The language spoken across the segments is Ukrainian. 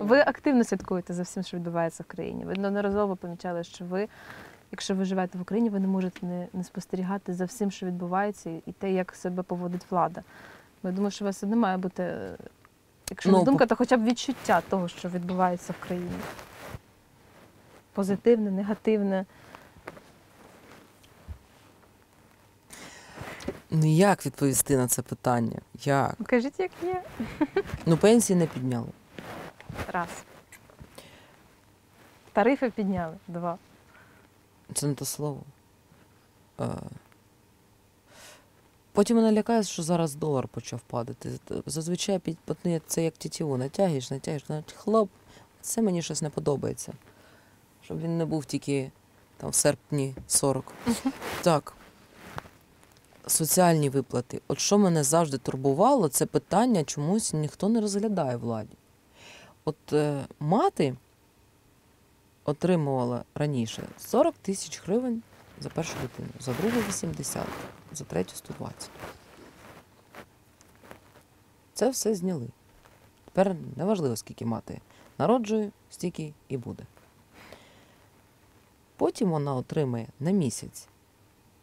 Ви активно слідкуєте за всім, що відбувається в країні. Ви неодноразово помічали, що ви, якщо ви живете в Україні, ви не можете не, не спостерігати за всім, що відбувається, і те, як себе поводить влада. Я думаю, що у вас не має бути, якщо Ну, не думка, то хоча б відчуття того, що відбувається в країні. Позитивне, негативне. Ну як відповісти на це питання? Як? Ну, Кажіть, як є. Ну пенсії не підняли. Раз. Тарифи підняли. Два. Це не те слово. Е, Потім мене лякає, що зараз долар почав падати. Зазвичай підпадне це як тітіву. Натягуєш, натягуєш, натягуєш. хлоп, це мені щось не подобається. Щоб він не був тільки там в серпні 40. Так. Соціальні виплати. От що мене завжди турбувало, це питання чомусь ніхто не розглядає владі. От е, мати отримувала раніше 40 тисяч гривень за першу дитину, за другу 80, за третю 120. Це все зняли. Тепер неважливо, скільки мати народжує, стільки і буде. Потім вона отримає на місяць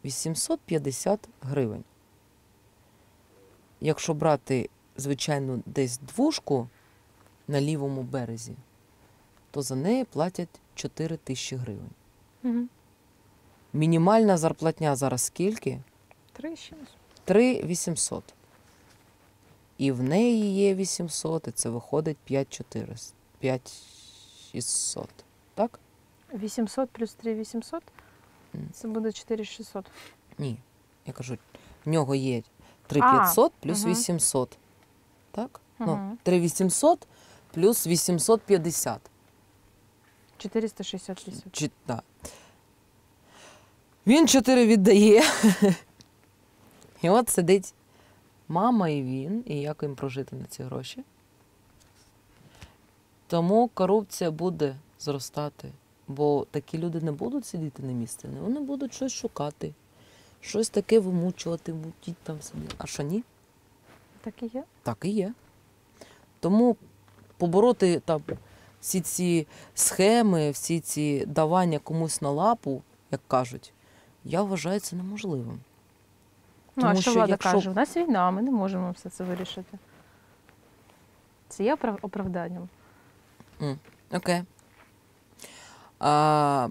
850 гривень. Якщо брати, звичайно, десь двушку на лівому березі, то за неї платять 4 тисячі гривень. Угу. Мінімальна зарплатня зараз скільки? 3800. І в неї є 800, і це виходить 5400. 5600, так? 800 плюс 3800? Це буде 4600. Ні. Я кажу, в нього є 3500 плюс угу. 800. Так? Угу. Ну, 3800 плюс 850. 468. Чи, да. Він 4 віддає. І от сидить мама і він, і як їм прожити на ці гроші. Тому корупція буде зростати. Бо такі люди не будуть сидіти на місці, вони будуть щось шукати, щось таке вимучувати, мутіть там собі. А що ні? Так і є. Так і є. Тому побороти там всі ці схеми, всі ці давання комусь на лапу, як кажуть, я вважаю це неможливим. Ну, а Тому що що влада якщо- каже? У нас війна, ми не можемо все це вирішити. Це є оправ- оправданням. Окей. А,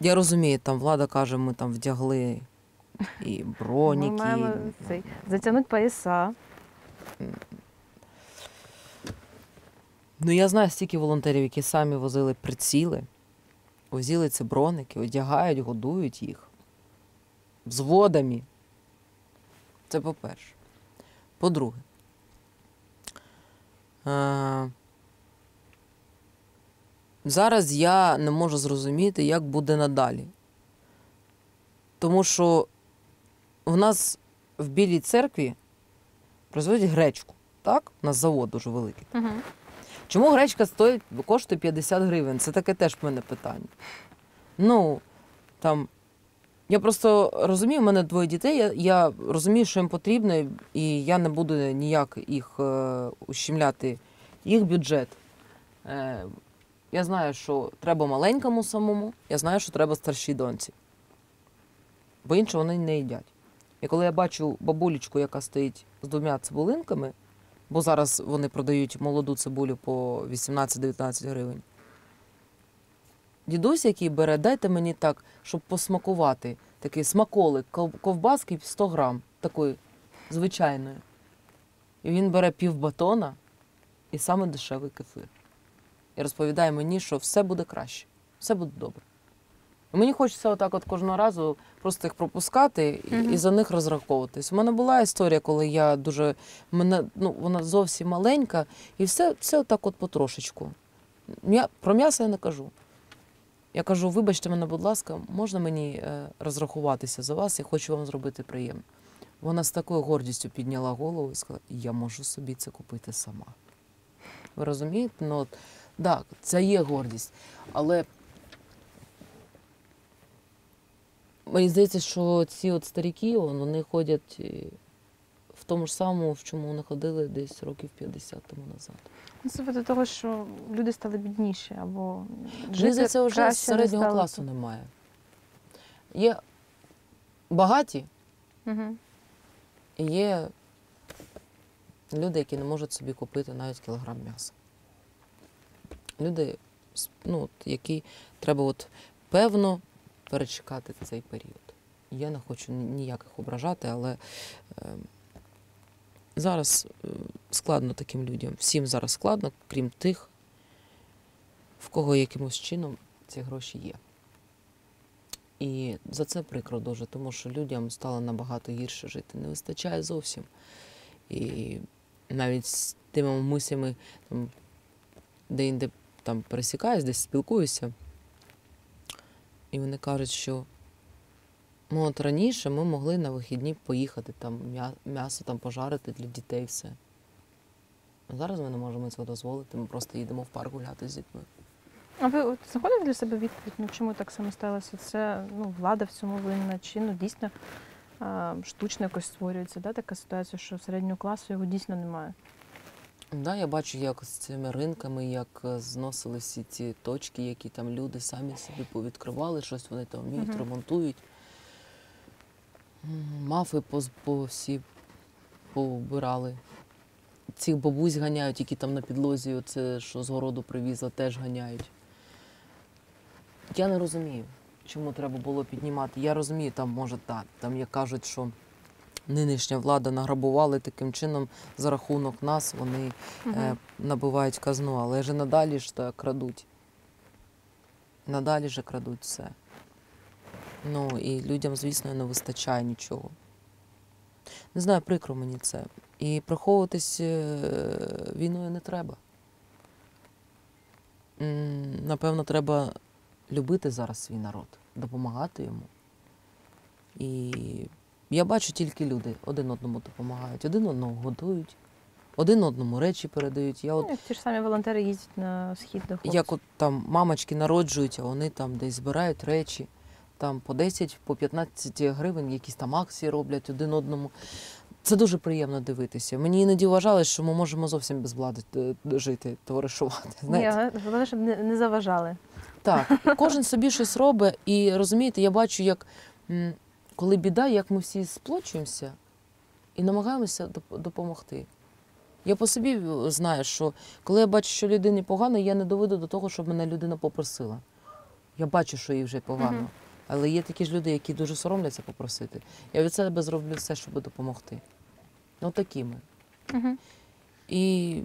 я розумію, там влада каже, ми там вдягли і броніки. Ми маємо цей, затягнути пояса. Ну, я знаю стільки волонтерів, які самі возили приціли, возили ці броники, одягають, годують їх взводами. Це по-перше. По-друге, е- зараз я не можу зрозуміти, як буде надалі. Тому що в нас в Білій церкві производять гречку. Так? У нас завод дуже великий. Угу. Чому гречка стоїть, коштує 50 гривень? Це таке теж в мене питання. Ну, там. Я просто розумію, в мене двоє дітей, я, я розумію, що їм потрібно, і я не буду ніяк їх е, ущемляти, їх бюджет. Е, я знаю, що треба маленькому самому, я знаю, що треба старшій доньці. Бо іншого вони не їдять. І коли я бачу бабулечку, яка стоїть з двома цибулинками, бо зараз вони продають молоду цибулю по 18-19 гривень. Дідусь, який бере, дайте мені так, щоб посмакувати. Такий смаколик, ковбаски 100 грам, такої звичайної. І він бере пів батона і саме дешевий кефир. І розповідає мені, що все буде краще, все буде добре. Мені хочеться отак от кожного разу просто їх пропускати і, Мгм. і за них розраховуватись. У мене була історія, коли я дуже мене ну вона зовсім маленька, і все, все отак от потрошечку. Я, про м'ясо я не кажу. Я кажу, вибачте мене, будь ласка, можна мені е, розрахуватися за вас, я хочу вам зробити приємно. Вона з такою гордістю підняла голову і сказала, я можу собі це купити сама. Ви розумієте? Ну, от, так, це є гордість. Але мені здається, що ці от старіки, вони ходять е, в тому ж самому, в чому вони ходили десь років 50 тому назад. Ну, Це до того, що люди стали бідніші або Жити це вже середнього стало. класу немає. Є багаті, Угу. і є люди, які не можуть собі купити навіть кілограм м'яса. Люди, ну, які треба от, певно перечекати цей період. Я не хочу ніяких ображати, але е, зараз е, складно таким людям. Всім зараз складно, крім тих, в кого якимось чином ці гроші є. І за це прикро дуже, тому що людям стало набагато гірше жити. Не вистачає зовсім. І навіть з тими мислями, там, де-інде там пересікаюсь, десь спілкуюся. І вони кажуть, що ну, от раніше ми могли на вихідні поїхати там м'ясо там пожарити для дітей все. А зараз ми не можемо цього дозволити, ми просто їдемо в парк гуляти з дітьми. А ви от знаходите для себе відповідь, ну чому так само сталося? Це ну, влада в цьому винна, чи ну дійсно штучно якось створюється, да, така ситуація, що середнього класу його дійсно немає. Да, я бачу, як з цими ринками, як е, зносили всі ці точки, які там люди самі собі повідкривали, щось вони там вміють, Мгм. ремонтують. М, Мафи по, по всі повбирали. Цих бабусь ганяють, які там на підлозі, оце, що з городу привізла, теж ганяють. Я не розумію, чому треба було піднімати. Я розумію, там може так. Там як кажуть, що нинішня влада награбували таким чином за рахунок нас, вони е, набивають казну, але ж надалі ж так крадуть. Надалі ж крадуть все. Ну і людям, звісно, не вистачає нічого. Не знаю, прикро мені це. І приховуватись е, війною не треба. Напевно, треба любити зараз свій народ, допомагати йому. І я бачу тільки люди один одному допомагають, один одного годують, один одному речі передають. Я от Ну, як ті ж самі волонтери їздять на схід до хлопців. як от там мамочки народжують, а вони там десь збирають речі, там по 10, по 15 гривень, якісь там акції роблять один одному. Це дуже приємно дивитися. Мені іноді вважали, що ми можемо зовсім без влади е, жити, товаришувати. Ні, Знаєте? але головне, щоб не, заважали. Так, кожен собі щось робить, і розумієте, я бачу, як коли біда, як ми всі сплочуємося і намагаємося допомогти. Я по собі е, знаю, що коли я бачу, що людині погано, я не доведу до того, щоб мене людина попросила. Я бачу, що їй вже погано. Мгм. Але є такі ж люди, які дуже соромляться попросити. Я від себе зроблю все, щоб допомогти. Ну, такі ми. Угу. І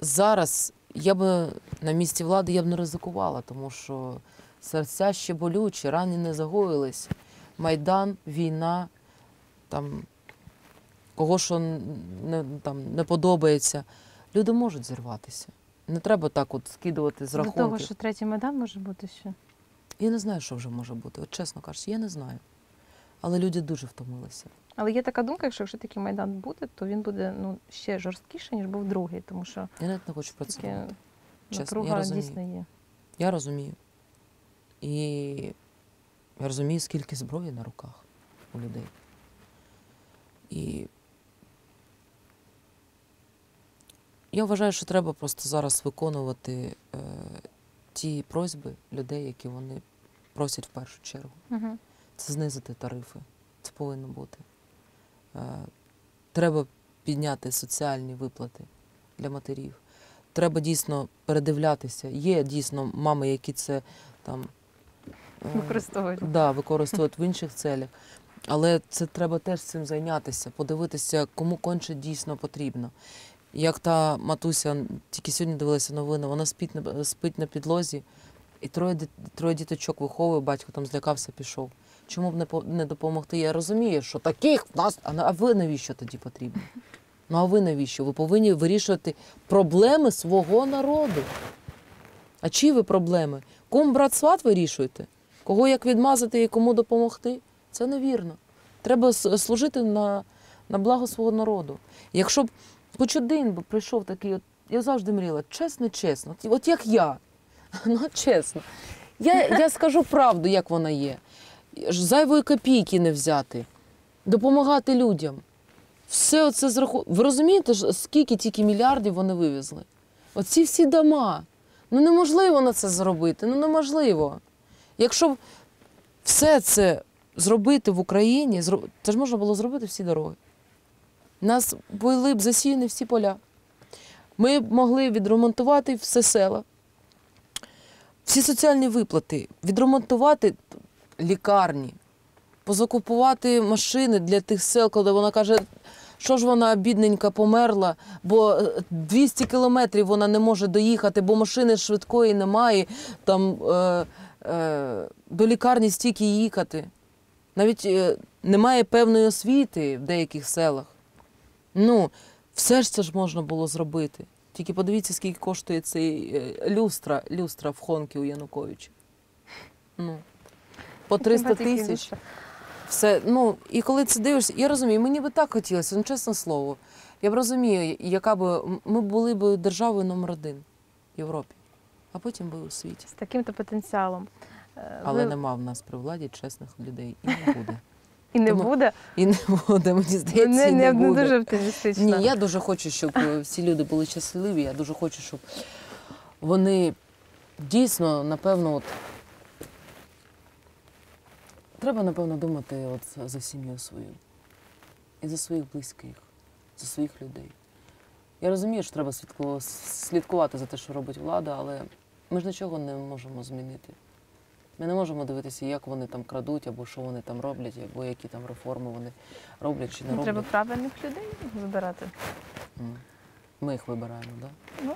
зараз я би на місці влади я б не ризикувала, тому що серця ще болючі, рані не загоїлись. Майдан, війна, там кого що не, там, не подобається. Люди можуть зірватися. Не треба так от скидувати з До того, що третій медаль може бути ще. Я не знаю, що вже може бути. От чесно кажучи, я не знаю. Але люди дуже втомилися. Але є така думка, що якщо такий майдан буде, то він буде ну, ще жорсткіший, ніж був другий, тому що Я навіть не хочу про це. Чесно, я розумію. дійсно є. Я розумію. І я розумію, скільки зброї на руках у людей. І я вважаю, що треба просто зараз виконувати е, ті просьби людей, які вони просять в першу чергу. Угу. Це знизити тарифи. Це повинно бути. Е, треба підняти соціальні виплати для матерів. Треба дійсно передивлятися. Є дійсно мами, які це там Використовують. да, використовують в інших целях. Але це треба теж цим зайнятися, подивитися, кому конче дійсно потрібно. Як та матуся, тільки сьогодні дивилася новини, вона спить на, спить на підлозі, і троє, троє діточок виховує, батько там злякався, пішов. Чому б не, не допомогти? Я розумію, що таких в нас. А, ви навіщо тоді потрібні? Ну а ви навіщо? Ви повинні вирішувати проблеми свого народу. А чиї ви проблеми? Кум брат сват вирішуєте? Кого як відмазати і кому допомогти? Це невірно. Треба служити на, на благо свого народу. Якщо б хоч один би прийшов такий, от, я завжди мріяла, чесно, чесно, от, як я. Ну, чесно. Я, я скажу правду, як вона є. Зайвої копійки не взяти, допомагати людям. все оце зраху... Ви розумієте, скільки тільки мільярдів вони вивезли? Оці всі дома. Ну неможливо на це зробити. Ну неможливо. Якщо б все це зробити в Україні, це ж можна було зробити всі дороги. Нас були б засіяні всі поля. Ми б могли відремонтувати все села, всі соціальні виплати, відремонтувати лікарні, позакупувати машини для тих сел, коли вона каже, що ж вона бідненька померла, бо е, 200 кілометрів вона не може доїхати, бо машини швидкої немає, там е, е, до лікарні стільки їхати. Навіть е, немає певної освіти в деяких селах. Ну, все ж це ж можна було зробити. Тільки подивіться, скільки коштує цей е, люстра, люстра в Хонкі у Януковича. Ну, по 300 тисяч. Все, ну, і коли це дивишся, я розумію, мені би так хотілося, ну чесне слово. Я б розумію, яка би ми були б державою номер один в Європі, а потім би у світі. З таким-то потенціалом. Е, Але ви- нема в нас при владі чесних людей і не буде. І не тому- буде. І не буде, мені здається, не, і не, не буде. дуже оптимістично. Ні, я дуже хочу, щоб е, всі люди були щасливі. Я дуже хочу, щоб вони дійсно, напевно, от треба, напевно, думати от за сім'ю свою і за своїх близьких, за своїх людей. Я розумію, що треба слідкувати за те, що робить влада, але ми ж нічого не можемо змінити. Ми не можемо дивитися, як вони там крадуть, або що вони там роблять, або які там реформи вони роблять чи не роблять. Треба правильних людей вибирати. Ми їх вибираємо, так? Да? Ну,